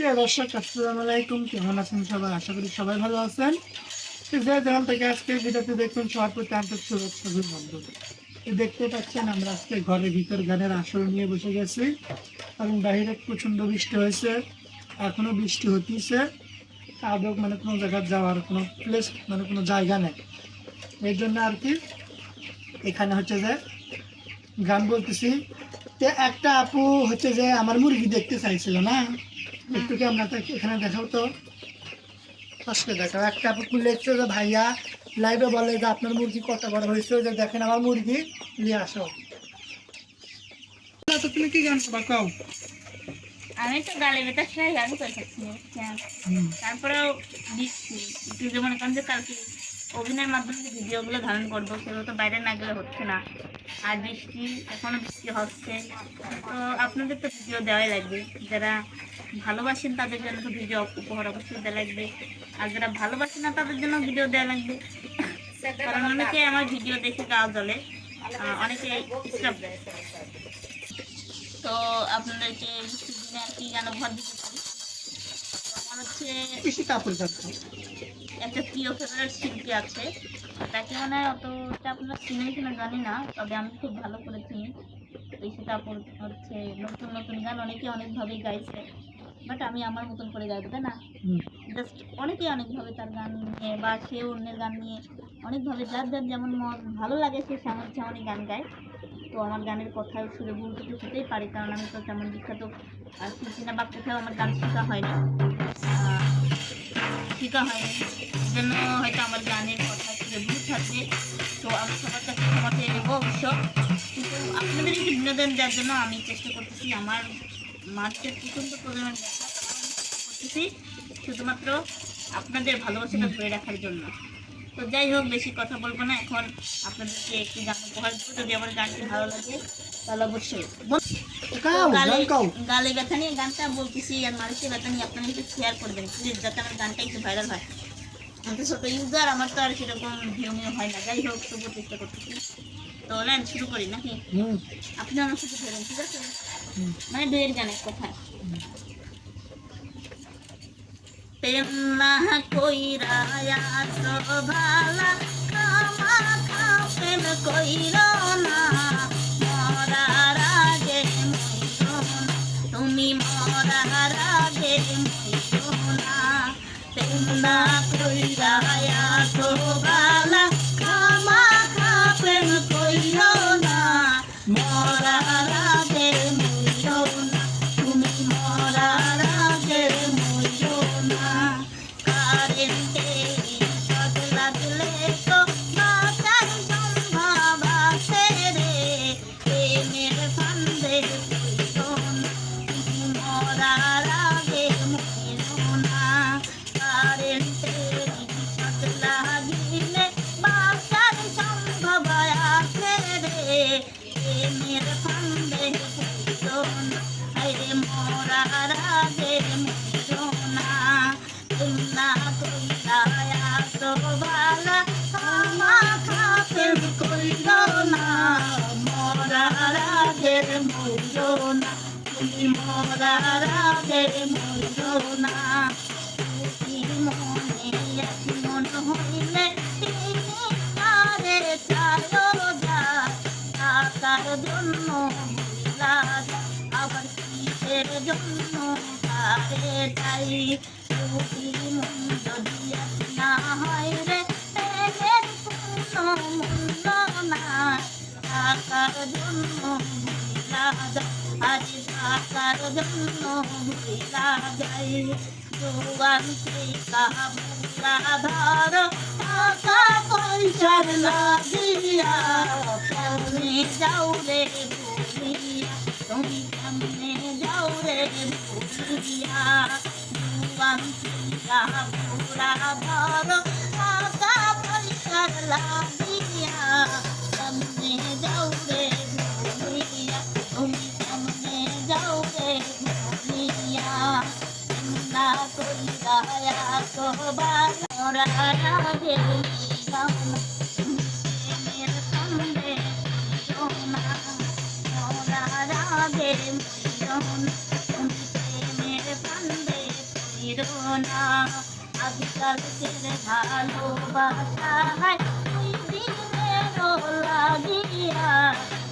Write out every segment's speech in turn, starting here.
প্রিয় দর্শক, আসসালামু আলাইকুম। কেমন আছেন সবাই? আশা করি সবাই ভালো আছেন। যে যেখান থেকে আজকে ভিডিওতে দেখুন সবার প্রতি আন্তরিক শুভেচ্ছা তো দেখতে পাচ্ছেন, আমরা আজকে ঘরের ভিতর গানের আসর নিয়ে বসে গেছি এবং বাইরে প্রচণ্ড বৃষ্টি হয়েছে। এখনও বৃষ্টি হতেছে। আদৌ মানে কোনো জায়গায় যাওয়ার কোনো প্লেস মানে কোনো জায়গা নেই। এর জন্য আর কি, এখানে হচ্ছে যে গান বলতেছি। তো একটা আপু হচ্ছে যে আমার মুরগি দেখতে চাইছিল না? একটু আমরা তাকে এখানে দেখাও তো। আসলে দেখাও একটা আপু লিখছে যে ভাইয়া লাইভে বলে যে আপনার মুরগি কত বড় হয়েছে যে দেখেন আমার মুরগি নিয়ে আসো। না, তো তুমি কি গান করবা কও? আমি তো গালে বেতার সাথে গান করতেছি তারপরেও দিচ্ছি। একটু যে মনে করেন যে কালকে অভিনয়ের মাধ্যমে যে ভিডিওগুলো ধারণ করব সেগুলো তো বাইরে না গেলে হচ্ছে না। আর বৃষ্টি এখনও বৃষ্টি হচ্ছে। তো আপনাদের তো ভিডিও দেওয়াই লাগবে। যারা ভালোবাসেন তাদের জন্য তো ভিডিও উপহার অবশ্যই দেওয়া লাগবে। আর যারা ভালোবাসেন না তাদের জন্য ভিডিও দেওয়া লাগবে। কারণ অনেকে আমার ভিডিও দেখে গা জ্বলে। আহ, অনেকে স্টপ তো আপনাদেরকে বৃষ্টির দিনে আর কি গান উপহার দিতে পারি? আমার হচ্ছে একটা প্রিয় ফেভারিট শিল্পী আছে। তাকে মানে অতটা আপনার চিনেন কিনা জানি না তবে আমি খুব ভালো করে চিনি। এই সেটা হচ্ছে নতুন নতুন গান অনেকে অনেকভাবেই গাইছে। বাট আমি আমার মতন করে গাইবো না? জাস্ট অনেকে অনেকভাবে তার গান নিয়ে বা সে অন্যের গান নিয়ে অনেকভাবে যার যার যেমন মন ভালো লাগে সে সেমন সেমনই গান গায়। তো আমার গানের কথায় সুরে ভুল তো হতেই পারে কারণ আমি তো তেমন বিখ্যাত আর শিল্পী না বা কোথাও আমার গান শেখা হয়নি। শেখা হয়নি। জন্য হয়তো আমার গানের কথা সুরে ভুল থাকবে। তো আমি সবার কাছে ক্ষমা চেয়ে নেব অবশ্য। কিন্তু আপনাদেরকে বিনোদন দেওয়ার জন্য আমি চেষ্টা করতেছি। আমার মার্চের প্রচণ্ড করতেছি শুধুমাত্র আপনাদের ভালোবাসাটা ধরে রাখার জন্য। তো যাই হোক বেশি কথা বলব না। এখন আপনাদেরকে একটি গান উপহার দেবো। যদি আমার গানটি ভালো লাগে তাহলে অবশ্যই। গালে ব্যথা নিয়ে গানটা বলতেছি আর মানুষের ব্যথা নিয়ে আপনারা একটু শেয়ার করবেন প্লিজ যাতে আমার গানটা একটু ভাইরাল হয়। আমি তো ছোটো ইউজার আমার তো আর সেরকম ভিউ হয় না। যাই হোক তবুও চেষ্টা করতেছি। তো লাইন শুরু করি নাকি? আপনি আমার সাথে ধরেন ঠিক আছে? মানে দুয়ের গানের কথা। প্রেম না কইরা ভালা কাপেন কইর না। চাই যদি মন যদি না হয় রে এর কোনো মূল্য নাই টাকার জন্য ভুলা আজ টাকার জন্য ভুলা যায়। জোয়ান থেকে বুলা ধরো, টাকা পয়সার লাগিয়া যাও রে ভুলিয়া জোয়ান থেকে বুলা ধরো টাকা পয়সার লাগিয়া কেমনে যাও রে ভুলিয়া তুমি কেমনে যাও রে ভুলিয়া না কইরা তো বালা না আজকাল ছেড়ে ভালোবাসা হায় দুই দিনের লাগিয়া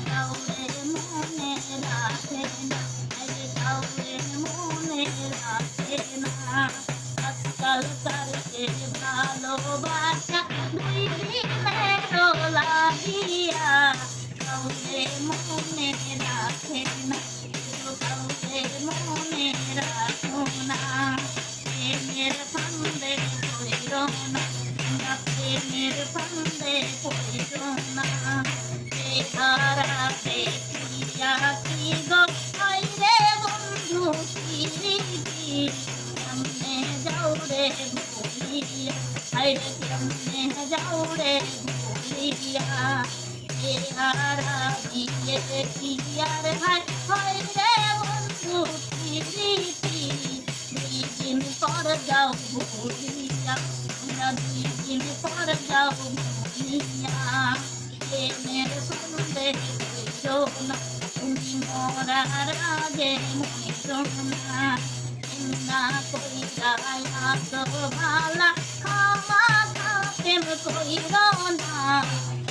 কাউরে মনে রাখে না আরে কাউরে মনে রাখে না আজকাল কালকে ভালোবাসা দুই দিনের লাগিয়া কাউরে মনে রাখে না ফান্দে পড়িল না বেহারা দেখিয়া কি গো আইরে বন্ধু কিরিটি সামনে যাও রে ভুলিয়া আইরে সামনে যাও রে ভুলিয়া বেহারা দিয়ে কিয়ার হায় হয় রে বন্ধু কিরিটি দুই দিন পর যাও ভুলিয়া দুই দিন পর যাও মরার আগে মরিল না না কইরা এত ভালা খামা প্রেম কইল না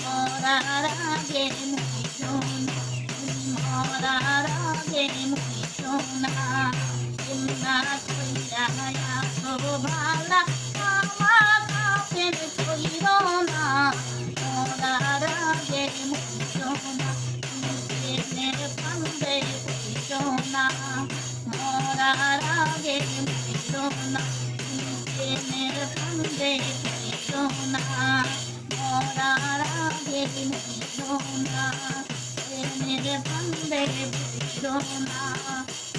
মরার আগে মরিল না তুমি মরার আগে মরিল না প্রেমের ফান্দে পড়িল না মরার আগে মরিল না প্রেমের ফান্দে পড়িল না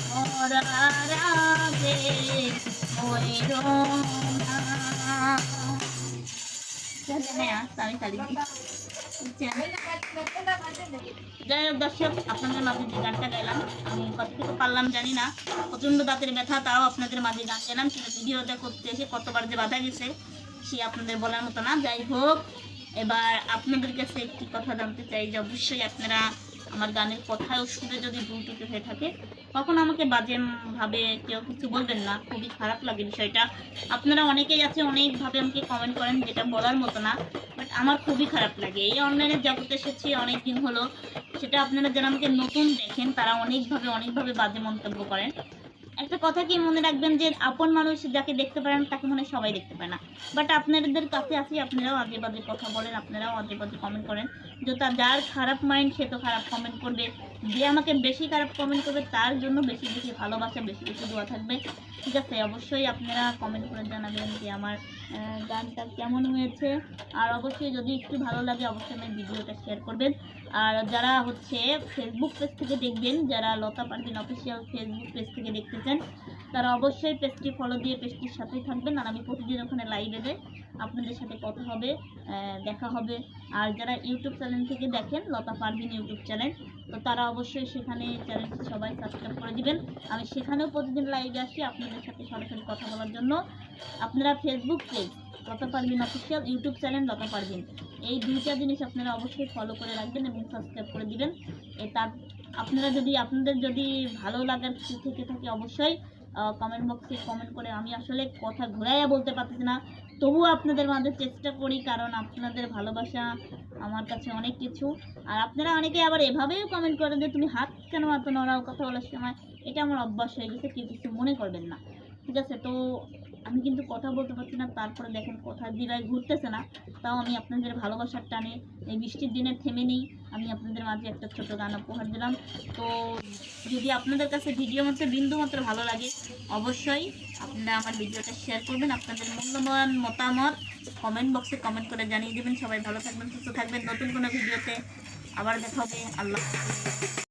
মরার আগে মরিল না হ্যাঁ আমি তালি যাই হোক, দর্শক, আপনাদের মাঝে যে গানটা গেলাম আমি কতটুকু পারলাম জানি না। প্রচণ্ড দাঁতের ব্যথা, তাও আপনাদের মাঝে গান গেলাম সেটা ভিডিওটা করতে এসে কতবার যে বাধা গেছে, সে আপনাদের বলার মতো না। যাই হোক, এবার আপনাদের কাছে একটি কথা জানতে চাই যে, অবশ্যই আপনারা আমার গানের কথায় ওষুধে যদি ভুল হয়ে থাকে, তখন আমাকে বাজে ভাবে কেউ কিছু বলবেন না। খুবই খারাপ লাগে বিষয়টা। আপনারা অনেকেই আছে, অনেকভাবে আমাকে কমেন্ট করেন যেটা বলার মতো না বাট আমার খুবই খারাপ লাগে। এই অনলাইনের জগতে এসেছি অনেক দিন হলো। সেটা আপনারা যারা আমাকে নতুন দেখেন, তারা অনেকভাবে অনেকভাবে বাজে মন্তব্য করেন। একটা কথা কি মনে রাখবেন যে আপন মানুষ যাকে দেখতে পারেন, তাকে মনে সবাই দেখতে পায় না। বাট আপনাদের কাছে আসি, আপনারাও আজে বাজে কথা বলেন, আপনারাও আজে বাজে কমেন্ট করেন। যে তার যার খারাপ মাইন্ড সে তো খারাপ কমেন্ট করবে। যে আমাকে বেশি খারাপ কমেন্ট করবে, তার জন্য বেশি বেশি ভালোবাসা, বেশি বেশি দোয়া থাকবে। ঠিক আছে, অবশ্যই আপনারা কমেন্ট করে জানাবেন যে আমার গানটা কেমন হয়েছে। আর অবশ্যই যদি একটু ভালো লাগে, অবশ্যই আমার ভিডিওটা শেয়ার করবেন। আর যারা হচ্ছে ফেসবুক পেজ থেকে দেখবেন, যারা লতা পারবেন অফিসিয়াল ফেসবুক পেজ থেকে দেখতেছেন তারা অবশ্যই পেজটি ফলো দিয়ে পেজটির সাথেই থাকবেন। আর আমি প্রতিদিন ওখানে লাইভে যাই। আপনাদের সাথে কথা হবে দেখা হবে। আর যারা ইউটিউব চ্যানেল থেকে দেখেন, লতা পারভিন ইউটিউব চ্যানেল তো তারা অবশ্যই সেখানে চ্যানেলটি সবাই সাবস্ক্রাইব করে দিবেন। আমি সেখানেও প্রতিদিন লাইভে আসি আপনাদের সাথে সরাসরি কথা বলার জন্য। আপনারা Facebook page Lata Parvin official YouTube channel Lata Parvin. এই দুইটা জিনিস আপনারা অবশ্যই ফলো করে রাখবেন এবং সাবস্ক্রাইব করে দিবেন। এ তার, আপনারা যদি, আপনাদের যদি ভালো লাগার কিছু থেকে থাকে অবশ্যই কমেন্ট বক্সে কমেন্ট করে আমি আসলে কথা ঘুরাইয়া বলতে পারতেছি না। তবুও আপনাদের মাঝে চেষ্টা করি, কারণ আপনাদের ভালোবাসা আমার কাছে অনেক কিছু। আর আপনারা অনেকে আবার এভাবেও কমেন্ট করেন যে, তুমি হাত কেন এত নড়াও কথা বলার সময়? এটা আমার অভ্যাস হয়ে গেছে, কেউ কিছু মনে করবেন না। ঠিক আছে? তো আমি কিন্তু কথা বলতে পারছি না, তারপরে দেখেন কথা দিরায় ঘুরতেছে না। তাও আমি আপনাদের ভালোবাসার টানে এই বৃষ্টির দিনে থেমে নেই। আমি আপনাদের মাঝে একটা ছোট গান উপহার দিলাম। তো যদি আপনাদের কাছে ভিডিও মতো বিন্দু মাত্র ভালো লাগে, অবশ্যই আপনারা আমার ভিডিওটা শেয়ার করবেন। আপনাদের মূল্যবান মতামত কমেন্ট বক্সে কমেন্ট করে জানিয়ে দেবেন। সবাই ভালো থাকবেন, সুস্থ থাকবেন। নতুন কোনো ভিডিওতে আবার দেখা হবে। আল্লাহ।